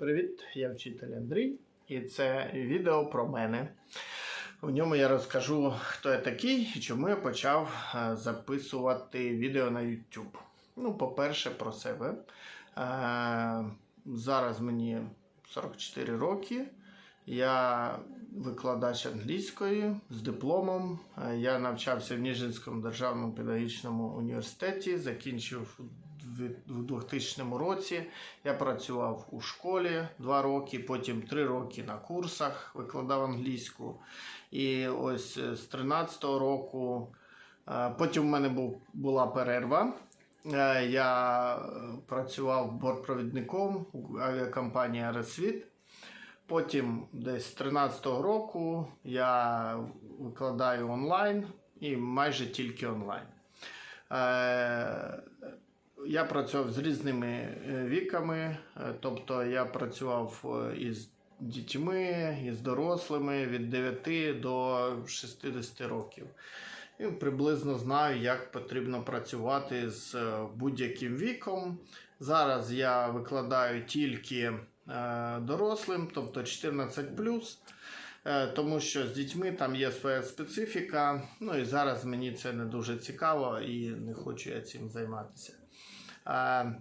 Привіт, я вчитель Андрій, і це відео про мене. В ньому я розкажу, хто я такий і чому я почав е, записувати відео на YouTube. Ну, по-перше, про себе. Е, Зараз мені 44 роки. Я викладач англійської з дипломом. Е, Я навчався в Ніжинському державному педагогічному університеті, закінчив у 2000 році. Я працював у школі 2 роки, потім 3 роки на курсах викладав англійську. І ось е, з 13-го року, е, потім в мене був, була перерва. Е, Я працював бортпровідником у авіакомпанії Аеросвіт. Потім десь з 13-го року я викладаю онлайн і майже тільки онлайн. Я працював з різними е, віками, е, тобто я працював е, із дітьми, із дорослими від 9 до 60 років. І приблизно знаю, як потрібно працювати з будь-яким віком. Зараз я викладаю тільки дорослим, тобто 14 Е, тому що з дітьми там є своя специфіка. Ну і зараз мені це не дуже цікаво і не хочу я цим займатися. Е,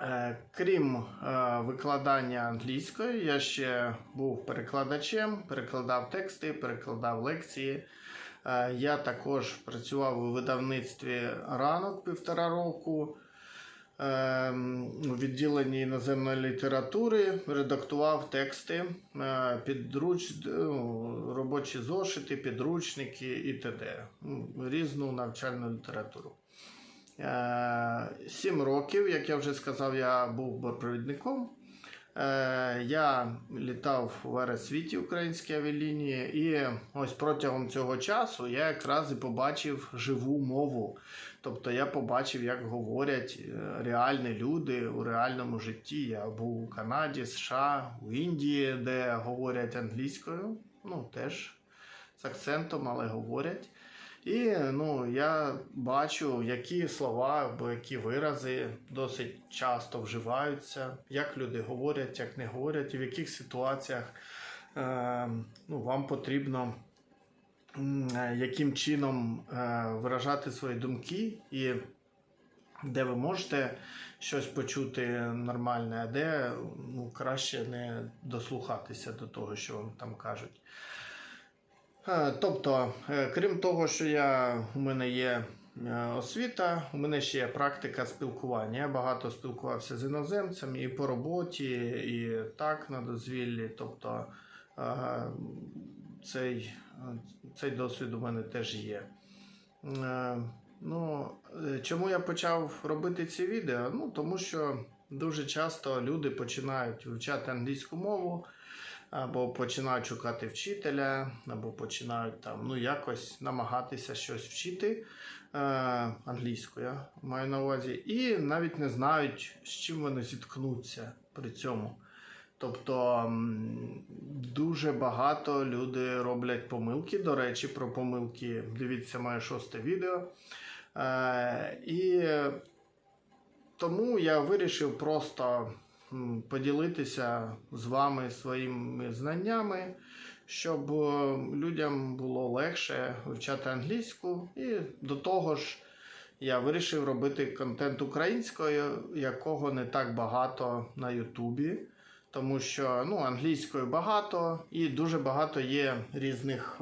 е, Крім е, викладання англійської, я ще був перекладачем, перекладав тексти, перекладав лекції. Я також працював у видавництві ранок півтора року. У відділенні іноземної літератури редактував тексти, підруч... ну, робочі зошити, підручники і т.д. Ну, Різну навчальну літературу. Е, Сім років, як я вже сказав, я був бортпровідником. Е, Я літав в аеросвіті українській авіалінії, і ось протягом цього часу я якраз і побачив живу мову. Тобто я побачив, як говорять е, реальні люди у реальному житті. Я був у Канаді, США, у Індії, де говорять англійською, ну теж з акцентом, але говорять. І ну, я бачу, які слова або які вирази досить часто вживаються, як люди говорять, як не говорять, і в яких ситуаціях е, ну, вам потрібно е, яким чином е, виражати свої думки, і де ви можете щось почути нормальне, а де ну, краще не дослухатися до того, що вам там кажуть. Е, Тобто, е, крім того, що я, у мене є е, освіта, у мене ще є практика спілкування. Я багато спілкувався з іноземцями і по роботі, і так на дозвіллі. Тобто цей, цей досвід у мене теж є. Ну, чому я почав робити ці відео? Ну, тому що дуже часто люди починають вивчати англійську мову або починають шукати вчителя, або починають там ну якось намагатися щось вчити е, англійською, я маю на увазі, і навіть не знають, з чим вони зіткнуться при цьому. Тобто дуже багато люди роблять помилки. До речі, про помилки дивіться моє шосте відео. Е, і тому я вирішив просто поділитися з вами своїми знаннями, щоб е, людям було легше вивчати англійську. І до того ж, я вирішив робити контент українською, якого не так багато на Ютубі. Тому що ну, англійською багато і дуже багато є різних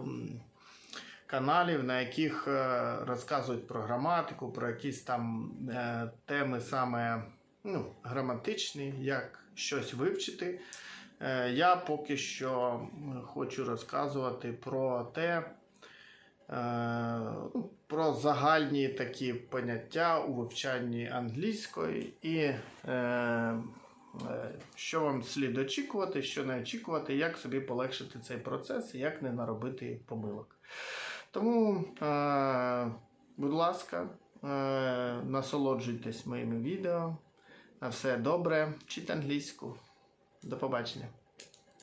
каналів, на яких е, розказують про граматику, про якісь там е, теми саме ну, граматичні, як щось вивчити. Е, я поки що хочу розказувати про те, е, ну, про загальні такі поняття у вивчанні англійської і е, що вам слід очікувати, що не очікувати, як собі полегшити цей процес і як не наробити помилок. Тому, будь ласка, насолоджуйтесь моїми відео. На все добре, вчіть англійську. До побачення.